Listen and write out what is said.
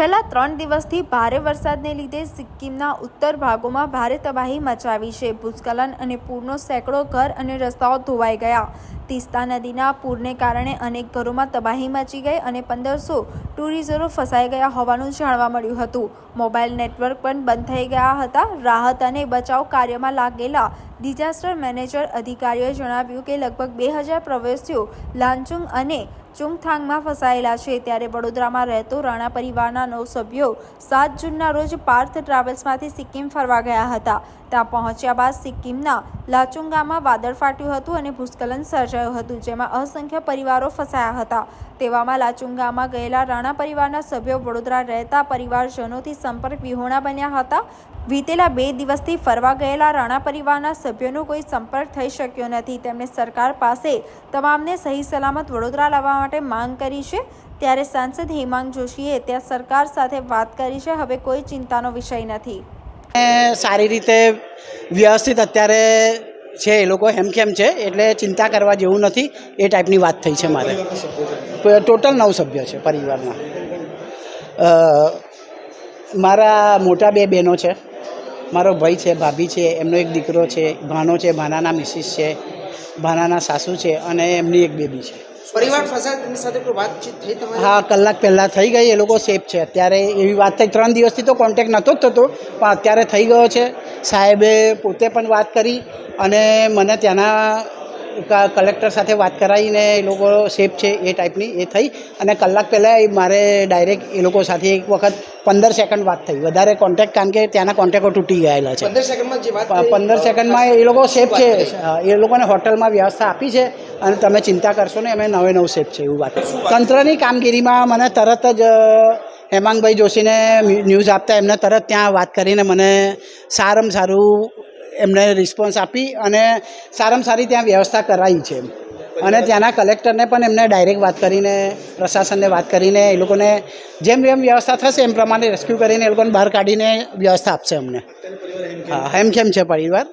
છેલ્લા ત્રણ દિવસથી ભારે વરસાદને લીધે સિક્કિમના ઉત્તર ભાગોમાં ભારે તબાહી મચાવી છે. ભૂસ્ખલન અને પૂરનો સેંકડો ઘર અને રસ્તાઓ ધોવાઈ ગયા. તીસ્તા નદીના પૂરને કારણે અનેક ઘરોમાં તબાહી મચી ગઈ અને પંદરસો ટુરિઝરો ફસાઈ ગયા હોવાનું જાણવા મળ્યું હતું. મોબાઈલ નેટવર્ક પણ બંધ થઈ ગયા હતા. રાહત અને બચાવ કાર્યમાં લાગેલા ડિઝાસ્ટર મેનેજર અધિકારીઓએ જણાવ્યું કે લગભગ બે હજાર પ્રવાસીઓ લાંચુંગ અને ચુંગથાંગમાં ફસાયેલા છે. ત્યારે વડોદરામાં રહેતો રાણા પરિવારના નવ સભ્યો સાત જૂનના રોજ પાર્થ ટ્રાવેલ્સમાંથી સિક્કિમ ફરવા ગયા હતા. ત્યાં પહોંચ્યા બાદ સિક્કિમના લાચુંગામાં વાદળ ફાટ્યું હતું અને ભૂસ્ખલન સર્જાયું હતું, જેમાં અસંખ્ય પરિવારો ફસાયા હતા. તેવામાં લાચુંગામાં ગયેલા રાણા પરિવારના સભ્યો વડોદરા રહેતા પરિવારજનોથી સંપર્ક વિહોણા બન્યા હતા. વીતેલા બે દિવસથી ફરવા ગયેલા રાણા પરિવારના સભ્યોનો કોઈ સંપર્ક થઈ શક્યો નથી. તેમણે સરકાર પાસે તમામને સહી સલામત વડોદરા લાવવા માટે માંગ કરી છે. ત્યારે સાંસદ હેમાંગ જોશીએ ત્યાં સરકાર સાથે વાત કરી છે. હવે કોઈ ચિંતાનો વિષય નથી. સારી રીતે વ્યવસ્થિત અત્યારે છે એ લોકો હેમખેમ છે. એટલે ચિંતા કરવા જેવું નથી. એ ટાઈપની વાત થઈ છે મારે. ટોટલ નવ સભ્ય છે પરિવારના મારા મોટા બે બહેનો છે. મારો ભાઈ છે, ભાભી છે, એમનો એક દીકરો છે, ભાનો છે, ભાનાના મિસિસ છે, ભાનાના સાસુ છે અને એમની એક બેબી છે. પરિવાર ફસાય સાથે કોઈ વાતચીત થઈ તમારી? હા કલાક પહેલાં થઈ ગઈ એ લોકો સેફ છે. અત્યારે એવી વાત થઈ ત્રણ દિવસથી તો કોન્ટેક્ટ નહોતો જ થતો પણ અત્યારે થઈ ગયો છે. સાહેબે પોતે પણ વાત કરી અને મને ત્યાંના ક- કલેક્ટર સાથે વાત કરાવીને એ લોકો સેફ છે એ ટાઈપની એ થઈ. અને કલાક પહેલાં એ મારે ડાયરેક્ટ એ લોકો સાથે એક વખત પંદર સેકન્ડ વાત થઈ. વધારે કોન્ટેક્ટ કારણ કે ત્યાંના કોન્ટેક્ટો તૂટી ગયેલા છે. પંદર સેકન્ડમાં એ લોકો સેફ છે. એ લોકોને હોટલમાં વ્યવસ્થા આપી છે. અને તમે ચિંતા કરશો ને અમે નવે નવ સેફ છે, એવું વાત. તંત્રની કામગીરીમાં મને તરત જ હેમાંગભાઈ જોશીને ન્યૂઝ આપતા એમને તરત ત્યાં વાત કરીને મને સારામાં સારું એમને રિસ્પોન્સ આપી અને સારામાં સારી ત્યાં વ્યવસ્થા કરાવી છે. અને ત્યાંના કલેક્ટરને પણ એમને ડાયરેક્ટ વાત કરીને, પ્રશાસનને વાત કરીને, એ લોકોને જેમ જેમ વ્યવસ્થા થશે એમ પ્રમાણે રેસ્ક્યુ કરીને એ લોકોને બહાર કાઢીને વ્યવસ્થા આપશે અમને. હા, હેમખેમ છે પરિવાર.